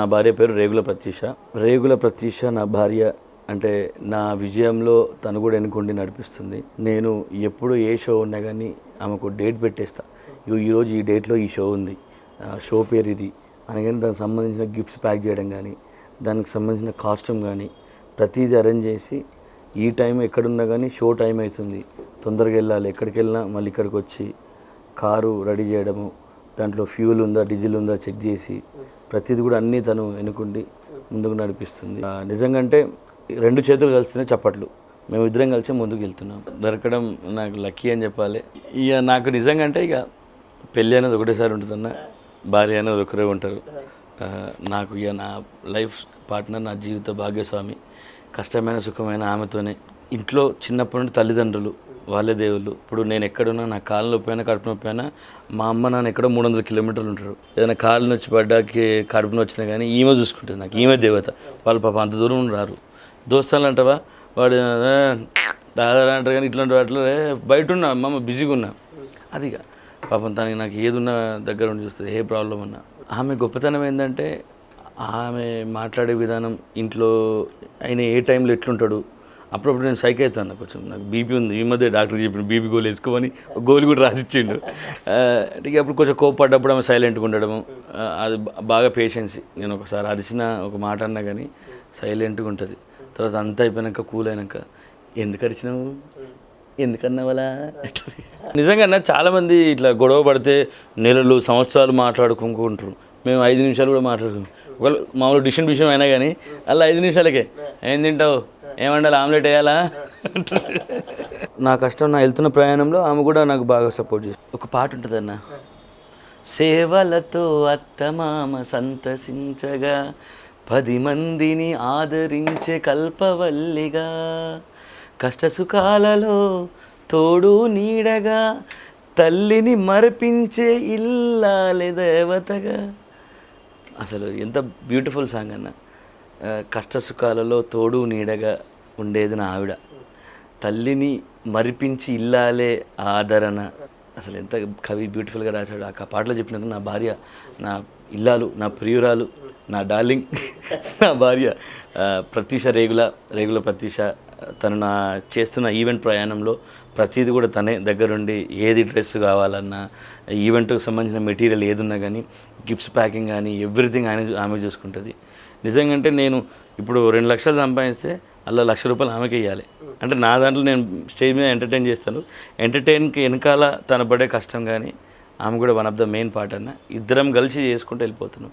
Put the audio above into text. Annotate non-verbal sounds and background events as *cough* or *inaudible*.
నా భార్య పేరు రేగుల ప్రత్యూష. రేగుల ప్రత్యూష నా భార్య అంటే నా విజయంలో తను కూడా వెనుకొండి నడిపిస్తుంది. నేను ఎప్పుడు ఏ షో ఉన్నా కానీ ఆమెకు డేట్ పెట్టేస్తా. ఇగో ఈరోజు ఈ డేట్లో ఈ షో ఉంది. ఆ షో పేరు ఇది. అనగానే దానికి సంబంధించిన గిఫ్ట్స్ ప్యాక్ చేయడం కానీ దానికి సంబంధించిన కాస్ట్యూమ్ కానీ ప్రతిదీ అరేంజ్ చేసి ఈ టైం ఎక్కడున్నా కానీ షో టైం అవుతుంది తొందరగా వెళ్ళాలి. ఎక్కడికి వెళ్ళినా మళ్ళీ ఇక్కడికి వచ్చి కారు రెడీ చేయడము దాంట్లో ఫ్యూల్ ఉందా డీజిల్ ఉందా చెక్ చేసి ప్రతిదీ కూడా అన్నీ తను ఎన్నుకుండి ముందుకు నడిపిస్తుంది. నిజంగా అంటే రెండు చేతులు కలిస్తేనే చప్పట్లు. మేము ఇద్దరం కలిసి ముందుకు వెళ్తున్నాం. దొరకడం నాకు లక్కీ అని చెప్పాలి. ఇక నాకు నిజంగా అంటే ఇక పెళ్ళి అనేది ఒకటేసారి ఉంటుందన్న భార్య అనేది ఒకరే ఉంటారు. నాకు ఇక నా లైఫ్ పార్ట్నర్ నా జీవిత భాగ్యస్వామి కష్టమైన సుఖమైన ఆమెతోనే. ఇంట్లో చిన్నప్పటి నుండి తల్లిదండ్రులు వాళ్ళే దేవుళ్ళు. ఇప్పుడు నేను ఎక్కడున్నా నా కాళ్ళు నొప్పి కడుపు నొప్పి అయినా మా అమ్మ నాన్న ఎక్కడో మూడు వందల కిలోమీటర్లు ఉంటారు. ఏదైనా కాళ్ళు నొచ్చి పడ్డాకి కడుపు నొచ్చినా కానీ ఈమె చూసుకుంటుంది నాకు ఈమె దేవత. వాళ్ళు పాప అంత దూరం రారు. దోస్తాలు అంటావా? వాడు దాదాపు అంటారు కానీ ఇట్లాంటి వాటిలో బయట ఉన్నా అమ్మమ్మ బిజీగా ఉన్నా అదిగా పాపం తనకి నాకు ఏదున్నా దగ్గర ఉండి చూస్తుంది ఏ ప్రాబ్లం ఉన్నా. ఆమె గొప్పతనం ఏంటంటే ఆమె మాట్లాడే విధానం ఇంట్లో ఆయన ఏ టైంలో ఎట్లుంటాడు అప్పుడప్పుడు నేను సైక్ అవుతాను. కొంచెం నాకు బీపీ ఉంది. ఈ మధ్య డాక్టర్ చెప్పిన బీపీ గోలు వేసుకోమని ఒక గోలు కూడా రాసిచ్చిండు. అంటే అప్పుడు కొంచెం కోపడ్డప్పుడు ఆమె సైలెంట్గా ఉండడము. అది బాగా పేషెన్స్ నేను ఒకసారి అరిచిన ఒక మాట అన్నా కానీ సైలెంట్గా ఉంటుంది. తర్వాత అంతా అయిపోయాక కూల్ అయినాక ఎందుకు అరిచినావు? ఎందుకన్నావలా నిజంగా చాలామంది ఇట్లా గొడవ పడితే నెలలు సంవత్సరాలు మాట్లాడుకుంటుంటారు మేము ఐదు నిమిషాలు కూడా మాట్లాడుకుంటాం. ఒకవేళ మామూలు డిషన్ విషయం అయినా కానీ అలా ఐదు నిమిషాలకే. ఏం తింటావు? ఏమండాలి ఆమ్లెట్ వేయాలా? నా కష్టం నా వెళ్తున్న ప్రయాణంలో ఆమె కూడా నాకు బాగా సపోర్ట్ చేసి ఒక పాట ఉంటుందన్న. సేవలతో అత్తమామ సంతసించగా పది మందిని ఆదరించే కల్పవల్లిగా కష్టసుఖాలలో తోడు నీడగా తల్లిని మరపించే ఇల్లాలి దేవతగా. అసలు ఎంత బ్యూటిఫుల్ సాంగ్ అన్న. కష్ట సుఖాలలో తోడు నీడగా ఉండేది నా ఆవిడ. తల్లిని మరిపించి ఇల్లాలే ఆదరణ. అసలు ఎంత కవి బ్యూటిఫుల్గా రాశాడు. ఆ పాటలో చెప్పినందుకు నా భార్య నా ఇల్లాలు నా ప్రియురాలు నా డార్లింగ్ *laughs* నా భార్య ప్రతీష రేగుల రేగుల ప్రతీష తను నా చేస్తున్న ఈవెంట్ ప్రయాణంలో ప్రతిదీ కూడా తనే దగ్గరుండి ఏది డ్రెస్ కావాలన్నా ఈవెంట్కి సంబంధించిన మెటీరియల్ ఏదున్నా కానీ గిఫ్ట్స్ ప్యాకింగ్ కానీ ఎవ్రీథింగ్ ఆయన ఆమె చూసుకుంటుంది. నిజంగా అంటే నేను ఇప్పుడు రెండు లక్షలు సంపాదిస్తే అలా లక్ష రూపాయలు ఆమెకి ఇవ్వాలి అంటే నా దాంట్లో నేను స్టేజ్ మీద ఎంటర్టైన్ చేస్తాను. ఎంటర్టైన్కి వెనకాల తన పడే కష్టం కానీ ఆమె కూడా one of the main part అన్న. ఇద్దరం కలిసి చేసుకుంటూ వెళ్ళిపోతున్నాం.